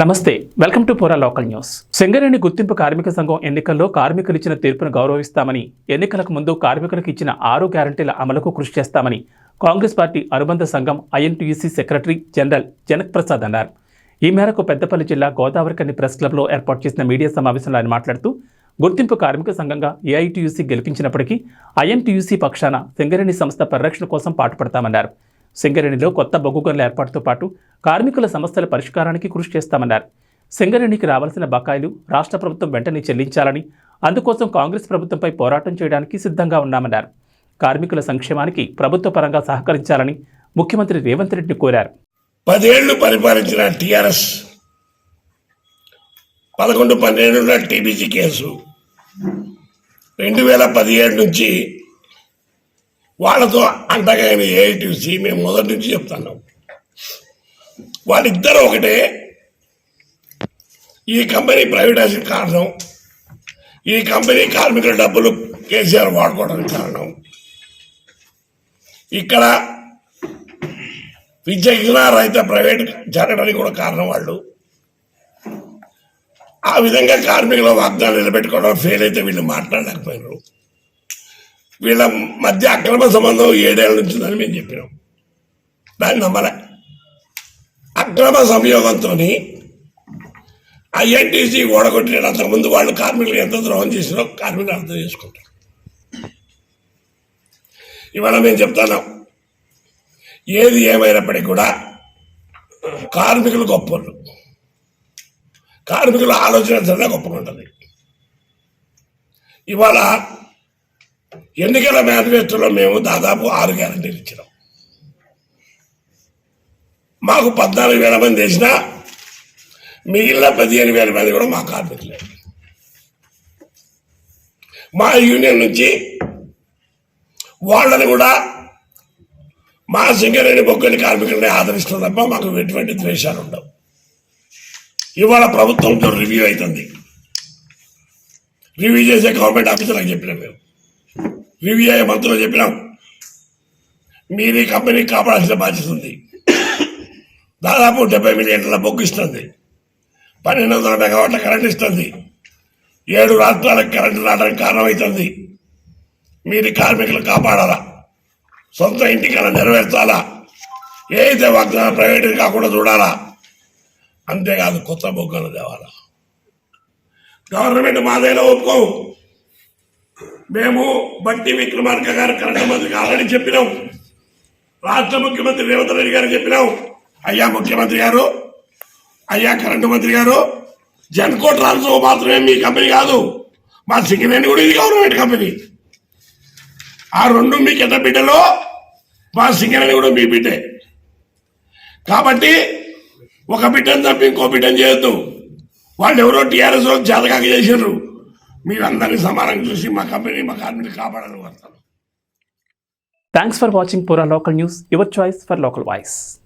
నమస్తే welcome to పోరా local news. Singareni గుర్తింపు కార్మిక సంఘం ఎన్నికల్లో కార్మికులు ఇచ్చిన తీర్పును గౌరవిస్తామని ఎన్నికలకు ముందు కార్మికులకు ఇచ్చిన ఆరు గ్యారంటీల అమలుకు కృషి చేస్తామని కాంగ్రెస్ పార్టీ అనుబంధ సంఘం INTUC secretary general Janak Prasad అన్నారు. ఈ మేరకు పెద్దపల్లి జిల్లా గోదావరికన్ని ప్రెస్ క్లబ్లో ఏర్పాటు చేసిన మీడియా సమావేశంలో ఆయన మాట్లాడుతూ గుర్తింపు కార్మిక సంఘంగా ఏఐటీయూసీ గెలిపించినప్పటికీ ఐఎన్టీయూసీ పక్షాన సింగరేణి సంస్థ పరిరక్షణ కోసం పాటుపడతామన్నారు. సింగరేణిలో కొత్త బొగ్గు గనుల ఏర్పాటుతో పాటు కార్మికుల సమస్యల పరిష్కారానికి కృషి చేస్తామన్నారు. సింగరేణికి రావాల్సిన బకాయిలు రాష్ట్ర ప్రభుత్వం వెంటనే చెల్లించాలని అందుకోసం కాంగ్రెస్ ప్రభుత్వంపై పోరాటం చేయడానికి సిద్ధంగా ఉన్నామన్నారు. కార్మికుల సంక్షేమానికి ప్రభుత్వ పరంగా సహకరించాలని ముఖ్యమంత్రి రేవంత్ రెడ్డి కోరారు. పదేళ్ళు పరిపాలించిన టీఆర్ఎస్ పదకొండు పన్నెండున టీబీసీ కేసు. రెండు వేల పదిహేడు నుంచి వాళ్ళతో అంటగాని ఏఐటీసీ మేము మొదటి నుంచి చెప్తున్నాం వాళ్ళిద్దరూ ఒకటే. ఈ కంపెనీ ప్రైవేటైజేషన్ కారణం. ఈ కంపెనీ కార్మికుల డబ్బులు కేసీఆర్ వాడుకోవడానికి కారణం. ఇక్కడ విద్యకిన రైత ప్రైవేట్ జరగడానికి కూడా కారణం వాళ్ళు. ఆ విధంగా కార్మికుల వాగ్దానం నిలబెట్టుకోవడం ఫెయిల్ అయితే వీళ్ళు మాట్లాడలేకపోయినారు. వీళ్ళ మధ్య అక్రమ సంబంధం ఏడేళ్ళ నుంచి ఉందని మేము చెప్పినాం. దాన్ని నమ్మలే. అక్రమ సంయోగంతో ఐఎన్టీసీ ఓడగొట్టిన అంతకుముందు వాళ్ళు కార్మికులు ఎంత ద్రోహం చేసినో కార్మికులు అర్థం చేసుకుంటారు. ఇవాళ మేము చెప్తాను ఏది ఏమైనప్పటికీ కూడా కార్మికులు గొప్పలు. కార్మికుల ఆలోచన చాలా గొప్పగా ఉంటుంది. ఇవాళ ఎన్నికల మేనిఫెస్టోలో మేము దాదాపు ఆరు గ్యారంటీలు ఇచ్చినాం. మాకు పద్నాలుగు వేల మంది వేసినా మిగిలిన పదిహేను వేల మంది కూడా మా కార్మికులే. మా యూనియన్ నుంచి వాళ్ళని కూడా మా సింగరేణి బొగ్గని కార్మికులని ఆదరిస్తుంది తప్ప మాకు ఎటువంటి ద్వేషాలు ఉండవు. ఇవాళ ప్రభుత్వంతో రివ్యూ అవుతుంది. రివ్యూ చేసే గవర్నమెంట్ ఆఫీసర్ అని చెప్పిన మేము. వివిఐ మంత్రులు చెప్పినాం. మీరు ఈ కంపెనీ కాపాడాల్సిన బాధ్యత ఉంది. దాదాపు డెబ్బై మిలియన్ల బొగ్గు ఇస్తుంది. పన్నెండు వందల మెగావాట్ల కరెంట్ ఇస్తుంది. ఏడు రాష్ట్రాలకు కరెంటు రావడానికి కారణమవుతుంది మీరు కార్మికులు కాపాడాలా? సొంత ఇంటికన్నా నెరవేర్చాలా? ఏదైతే వాగ్దానం ప్రైవేట్ కాకుండా చూడాలా? అంతేకాదు కొత్త బొగ్గులు తేవాలా? గవర్నమెంట్ మాదైనా ఒప్పుకోవు. మేము బట్టి విక్రమార్క గారు కరెక్ట్ మంత్రికి ఆల్రెడీ చెప్పినాం. రాష్ట్ర ముఖ్యమంత్రి రేవంత్ రెడ్డి గారు చెప్పినాం. అయ్యా ముఖ్యమంత్రి గారు అయ్యా కరెంటు మంత్రి గారు జన్కో ట్రాన్స్ఫో మాత్రమే మీ కంపెనీ కాదు. మా సింగరేణి కూడా ఇది గవర్నమెంట్ కంపెనీ. ఆ రెండు మీ కింద బిడ్డలో మా సింగరేణి కూడా మీ బిడ్డే. కాబట్టి ఒక బిడ్డను తప్పి ఇంకో బిడ్డను చేయొద్దు. వాళ్ళు ఎవరో టీఆర్ఎస్ జాతకాక చేసినారు మీరందరినీ సమానంగా చూసి మా కంపెనీ మా కార్మికులు కాపాడాలని వస్తాను థ్యాంక్స్ ఫర్ వాచింగ్ పూరా local news your choice for local voice